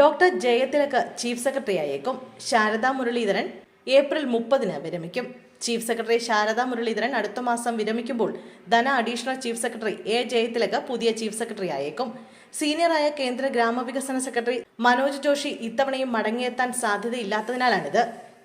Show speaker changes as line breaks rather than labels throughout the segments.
Doctor Jayathilak chief secretary ആയേക്കും Sharada Muraleedharan April മുപ്പതിന് വിരമിക്കും. ചീഫ് സെക്രട്ടറി ശാരദാ മുരളീധരൻ അടുത്ത മാസം വിരമിക്കുമ്പോൾ ധന additional chief secretary A Jayathilak പുതിയ ചീഫ് സെക്രട്ടറി ആയേക്കും സീനിയറായ കേന്ദ്ര ഗ്രാമവികസന സെക്രട്ടറി മനോജ് ജോഷി ഇത്തവണയും മടങ്ങിയെത്താൻ സാധ്യതയില്ലാത്തതിനാലാണിത്.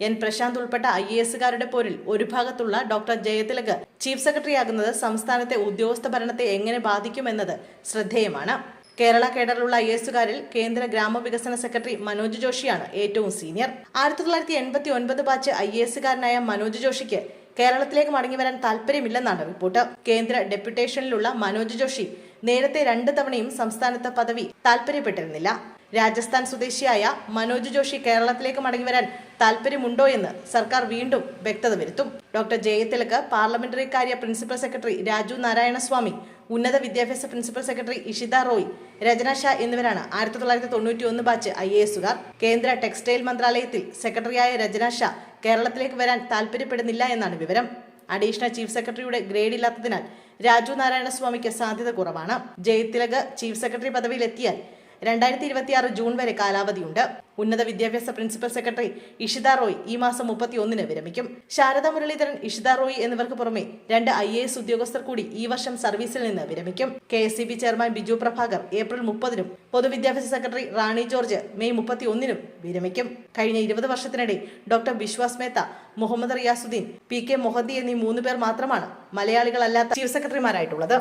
എൻ പ്രശാന്ത് ഉൾപ്പെട്ട ഐ എ എസുകാരുടെ പോരിൽ ഒരു ഭാഗത്തുള്ള ഡോക്ടർ ജയതിലക് ചീഫ് സെക്രട്ടറിയാകുന്നത് സംസ്ഥാനത്തെ ഉദ്യോഗസ്ഥ ഭരണത്തെ എങ്ങനെ ബാധിക്കുമെന്നത് ശ്രദ്ധേയമാണ്. കേരള കേഡറിലുള്ള ഐ എസുകാരിൽ കേന്ദ്ര ഗ്രാമവികസന സെക്രട്ടറി മനോജ് ജോഷിയാണ് ഏറ്റവും സീനിയർ. ആയിരത്തി തൊള്ളായിരത്തി എൺപത്തി ഒൻപത് ബാച്ച് ഐ എസുകാരനായ മനോജ് ജോഷിക്ക് കേരളത്തിലേക്ക് മടങ്ങി വരാൻ താല്പര്യമില്ലെന്നാണ് റിപ്പോർട്ട്. കേന്ദ്ര ഡെപ്യൂട്ടേഷനിലുള്ള മനോജ് ജോഷി നേരത്തെ രണ്ട് തവണയും സംസ്ഥാനത്ത് പദവി താല്പര്യപ്പെട്ടിരുന്നില്ല. രാജസ്ഥാൻ സ്വദേശിയായ മനോജ് ജോഷി കേരളത്തിലേക്ക് മടങ്ങി വരാൻ താല്പര്യമുണ്ടോ എന്ന് സർക്കാർ വീണ്ടും വ്യക്തത വരുത്തും. ഡോക്ടർ ജയത്തിലക്ക് പാർലമെന്ററി കാര്യ പ്രിൻസിപ്പൽ സെക്രട്ടറി രാജു നാരായണസ്വാമി ഉന്നത വിദ്യാഭ്യാസ പ്രിൻസിപ്പൽ സെക്രട്ടറി ഇഷിത റോയ് രചന ഷാ എന്നിവരാണ് ആയിരത്തി തൊള്ളായിരത്തി തൊണ്ണൂറ്റി ഒന്ന് ബാച്ച് ഐ എ എസുകാർ. കേന്ദ്ര ടെക്സ്റ്റൈൽ മന്ത്രാലയത്തിൽ സെക്രട്ടറിയായ രചന ഷാ കേരളത്തിലേക്ക് വരാൻ താല്പര്യപ്പെടുന്നില്ല എന്നാണ് വിവരം. അഡീഷണൽ ചീഫ് സെക്രട്ടറിയുടെ ഗ്രേഡ് ഇല്ലാത്തതിനാൽ രാജു നാരായണസ്വാമിക്ക് സാധ്യത കുറവാണ്. ജയതിലക് ചീഫ് സെക്രട്ടറി പദവിയിലെത്തിയാൽ രണ്ടായിരത്തി ഇരുപത്തിയാറ് ജൂൺ വരെ കാലാവധിയുണ്ട്. ഉന്നത വിദ്യാഭ്യാസ പ്രിൻസിപ്പൽ സെക്രട്ടറി ഇഷിത റോയ് ഈ മാസം മുപ്പത്തി ഒന്നിന് വിരമിക്കും. ശാരദ മുരളീധരൻ ഇഷിത റോയ് എന്നിവർക്ക് പുറമെ രണ്ട് ഐ എ എസ് ഉദ്യോഗസ്ഥർ കൂടി ഈ വർഷം സർവീസിൽ നിന്ന് വിരമിക്കും. K S C B chairman Biju Prabhakar April മുപ്പതിനും പൊതുവിദ്യാഭ്യാസ സെക്രട്ടറി റാണി ജോർജ് മെയ് മുപ്പത്തി ഒന്നിനും വിരമിക്കും. കഴിഞ്ഞ ഇരുപത് വർഷത്തിനിടെ doctor Biswas Mehta Muhammad Riyazuddin P K Mohaddi എന്നീ മൂന്ന് പേർ മാത്രമാണ് മലയാളികളല്ലാത്ത ചീഫ് സെക്രട്ടറിമാരായിട്ടുള്ളത്.